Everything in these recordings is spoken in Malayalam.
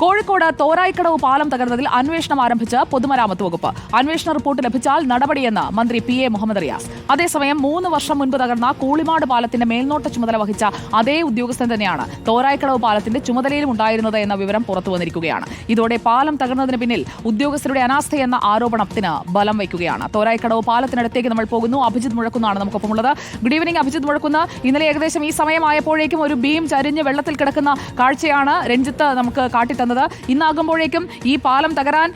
കോഴിക്കോട് തോരായിക്കടവ് പാലം തകർന്നതിൽ അന്വേഷണം ആരംഭിച്ച് പൊതുമരാമത്ത് വകുപ്പ്. അന്വേഷണ റിപ്പോർട്ട് ലഭിച്ചാൽ നടപടിയെന്ന് മന്ത്രി പി എ മുഹമ്മദ് റിയാസ്. അതേസമയം മൂന്ന് വർഷം മുൻപ് തകർന്ന കൂളിമാട് പാലത്തിന്റെ മേൽനോട്ട ചുമതല വഹിച്ച അതേ ഉദ്യോഗസ്ഥൻ തന്നെയാണ് തോരായിക്കടവ് പാലത്തിന്റെ ചുമതലയിലും ഉണ്ടായിരുന്നത് എന്ന വിവരം പുറത്തു വന്നിരിക്കുകയാണ്. ഇതോടെ പാലം തകർന്നതിന് പിന്നിൽ ഉദ്യോഗസ്ഥരുടെ അനാസ്ഥയെന്ന ആരോപണത്തിന് ബലം വയ്ക്കുകയാണ്. തോരായിക്കടവ് പാലത്തിനടുത്തേക്ക് നമ്മൾ പോകുന്നു. അഭിജിത് മുഴക്കുന്നാണ് നമുക്കൊപ്പമുള്ളത്. Good evening Abhijith മുഴക്കുന്ന. ഇന്നലെ ഏകദേശം ഈ സമയമായപ്പോഴേക്കും ഒരു ബീം ചരിഞ്ഞ് വെള്ളത്തിൽ കിടക്കുന്ന കാഴ്ചയാണ് രഞ്ജിത്ത് നമുക്ക് കാട്ടിത്തന്നത്. ഇന്നാകുമ്പോഴേക്കും ഈ പാലം തകരാൻ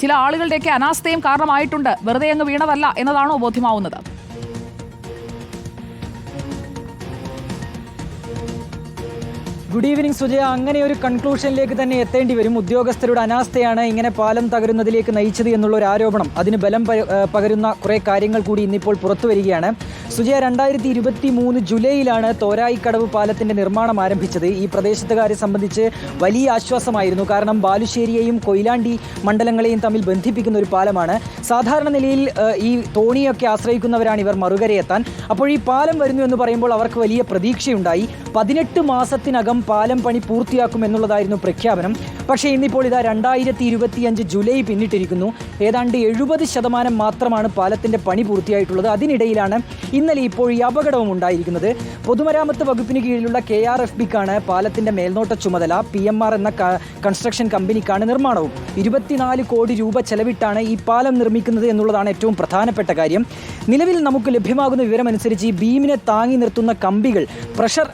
ചില ആളുകളുടെയൊക്കെ അനാസ്ഥയും കാരണമായിട്ടുണ്ട്. വെറുതെ അങ്ങ് വീണതല്ല എന്നതാണോ ബോധ്യമാവുന്നത്? Good evening Sujaya. അങ്ങനെ ഒരു കൺക്ലൂഷനിലേക്ക് തന്നെ എത്തേണ്ടി വരും. ഉദ്യോഗസ്ഥരുടെ അനാസ്ഥയാണ് ഇങ്ങനെ പാലം തകരുന്നതിലേക്ക് നയിച്ചത് എന്നുള്ള ഒരു ആരോപണം. അതിന് ബലം പകരുന്ന കുറേ കാര്യങ്ങൾ കൂടി ഇന്നിപ്പോൾ പുറത്തു വരികയാണ്. സുജയ രണ്ടായിരത്തി ഇരുപത്തി മൂന്ന് ജൂലൈയിലാണ് തോരായിക്കടവ് പാലത്തിന്റെ നിർമ്മാണം ആരംഭിച്ചത്. ഈ പ്രദേശത്തുകാരെ സംബന്ധിച്ച് വലിയ ആശ്വാസമായിരുന്നു. കാരണം ബാലുശ്ശേരിയെയും കൊയിലാണ്ടി മണ്ഡലങ്ങളെയും തമ്മിൽ ബന്ധിപ്പിക്കുന്ന ഒരു പാലമാണ്. സാധാരണ നിലയിൽ ഈ തോണിയൊക്കെ ആശ്രയിക്കുന്നവരാണ് ഇവർ മറുകരയെത്താൻ. അപ്പോൾ ഈ പാലം വരുന്നു എന്ന് പറയുമ്പോൾ അവർക്ക് വലിയ പ്രതീക്ഷയുണ്ടായി. പതിനെട്ട് മാസത്തിനകം പാലം പണി പൂർത്തിയാക്കും എന്നുള്ളതായിരുന്നു പ്രഖ്യാപനം. പക്ഷേ ഇന്നിപ്പോൾ ഇതാ രണ്ടായിരത്തി ഇരുപത്തിയഞ്ച് ജൂലൈ പിന്നിട്ടിരിക്കുന്നു. ഏതാണ്ട് എഴുപത് ശതമാനം മാത്രമാണ് പാലത്തിന്റെ പണി പൂർത്തിയായിട്ടുള്ളത്. അതിനിടയിലാണ് ഇന്നലെ ഇപ്പോൾ ഈ അപകടവും ഉണ്ടായിരിക്കുന്നത്. പൊതുമരാമത്ത് വകുപ്പിന് കീഴിലുള്ള കെ ആർ എഫ് ബിക്കാണ് പാലത്തിന്റെ മേൽനോട്ട ചുമതല. പി എം ആർ എന്ന കൺസ്ട്രക്ഷൻ കമ്പനിക്കാണ് നിർമ്മാണവും. ഇരുപത്തിനാല് കോടി രൂപ ചെലവിട്ടാണ് ഈ പാലം നിർമ്മിക്കുന്നത് എന്നുള്ളതാണ് ഏറ്റവും പ്രധാനപ്പെട്ട കാര്യം. നിലവിൽ നമുക്ക് ലഭ്യമാകുന്ന വിവരമനുസരിച്ച് ഈ ബീമിനെ താങ്ങി നിർത്തുന്ന കമ്പികൾ പ്രഷർ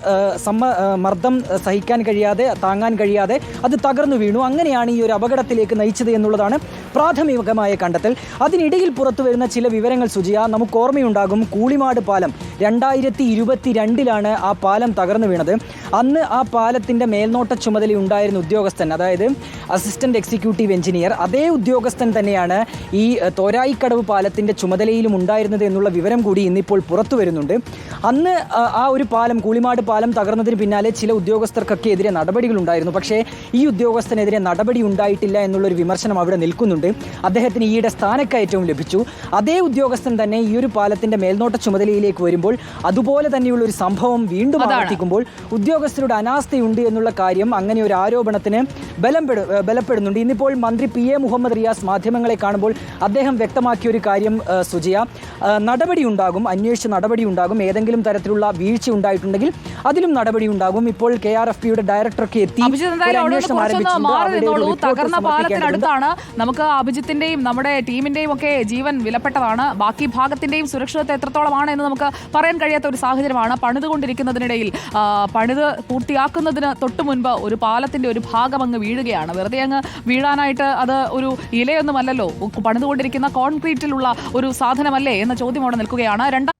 സമ്മ മർദ്ദം സഹിക്കാൻ കഴിയാതെ താങ്ങാൻ കഴിയാതെ അത് തകർന്നു വീണു. അങ്ങനെയാണ് ഈ ഒരു അപകടത്തിലേക്ക് നയിച്ചത് എന്നുള്ളതാണ് പ്രാഥമികമായ കണ്ടെത്തൽ. അതിനിടയിൽ പുറത്തു വരുന്ന ചില വിവരങ്ങൾ സുജിയ നമുക്ക് ഓർമ്മയുണ്ടാകും. കൂളിമാട് പാലം രണ്ടായിരത്തി ഇരുപത്തി രണ്ടിലാണ് ആ പാലം തകർന്നു വീണത്. അന്ന് ആ പാലത്തിന്റെ മേൽനോട്ട ചുമതല ഉണ്ടായിരുന്ന ഉദ്യോഗസ്ഥൻ അതായത് അസിസ്റ്റന്റ് എക്സിക്യൂട്ടീവ് എഞ്ചിനീയർ അതേ ഉദ്യോഗസ്ഥൻ തന്നെയാണ് ഈ തോരായിക്കടവ് പാലത്തിന്റെ ചുമതലയിലും ഉണ്ടായിരുന്നത് എന്നുള്ള വിവരം കൂടി ഇന്നിപ്പോൾ പുറത്തു വരുന്നുണ്ട്. അന്ന് ആ ഒരു പാലം കൂളിമാട് പാലം തകർന്നതിന് പിന്നാലെ ചില ഉദ്യോഗസ്ഥർക്കൊക്കെ എതിരെ നടപടികളുണ്ടായിരുന്നു. പക്ഷേ ഈ ഉദ്യോഗസ്ഥനെതിരെ നടപടി ഉണ്ടായിട്ടില്ല എന്നുള്ളൊരു വിമർശനം അവിടെ നിൽക്കുന്നുണ്ട്. അദ്ദേഹത്തിന് ഈയിടെ സ്ഥാനക്കയറ്റവും ലഭിച്ചു. അതേ ഉദ്യോഗസ്ഥൻ തന്നെ ഈ ഒരു പാലത്തിന്റെ മേൽനോട്ട ചുമതലയിലേക്ക് വരുമ്പോൾ അതുപോലെ തന്നെയുള്ള ഒരു സംഭവം വീണ്ടും. ആവർത്തിക്കുമ്പോൾ ഉദ്യോഗസ്ഥരുടെ അനാസ്ഥയുണ്ട് എന്നുള്ള കാര്യം അങ്ങനെ ഒരു ആരോപണത്തിന് ബലം ബലപ്പെടുന്നുണ്ട്. ഇന്നിപ്പോൾ മന്ത്രി പി എ മുഹമ്മദ് റിയാസ് മാധ്യമങ്ങളെ കാണുമ്പോൾ അദ്ദേഹം വ്യക്തമാക്കിയ ഒരു കാര്യം സുജിയ നടപടി ഉണ്ടാകും അന്വേഷിച്ച് നടപടി ഉണ്ടാകും. ഏതെങ്കിലും തരത്തിലുള്ള വീഴ്ച ഉണ്ടായിട്ടുണ്ടെങ്കിൽ അതിലും നടപടി ഉണ്ടാകും. ഇപ്പോൾ കെ ആർ എഫ് പിയുടെ ഡയറക്ടറൊക്കെ എത്തി. തകർന്ന. പാലത്തിനടുത്താണ്. നമുക്ക് അഭിജിത്തിന്റെയും നമ്മുടെ ടീമിന്റെയും ഒക്കെ ജീവൻ വിലപ്പെട്ടതാണ്. ബാക്കി ഭാഗത്തിന്റെയും സുരക്ഷിതത്വം എത്രത്തോളമാണ് എന്ന് നമുക്ക് പറയാൻ കഴിയാത്ത ഒരു സാഹചര്യമാണ്. പണിതുകൊണ്ടിരിക്കുന്നതിനിടയിൽ പണിത് പൂർത്തിയാക്കുന്നതിന് തൊട്ടു മുൻപ് ഒരു പാലത്തിന്റെ ഒരു ഭാഗം അങ്ങ് വീഴുകയാണ്. വെറുതെ അങ്ങ് വീഴാനായിട്ട് അത് ഒരു ഇലയൊന്നുമല്ലല്ലോ. പണിതുകൊണ്ടിരിക്കുന്ന കോൺക്രീറ്റിലുള്ള ഒരു സാധനമല്ലേ എന്ന ചോദ്യം അവിടെ നിൽക്കുകയാണ്. രണ്ടാം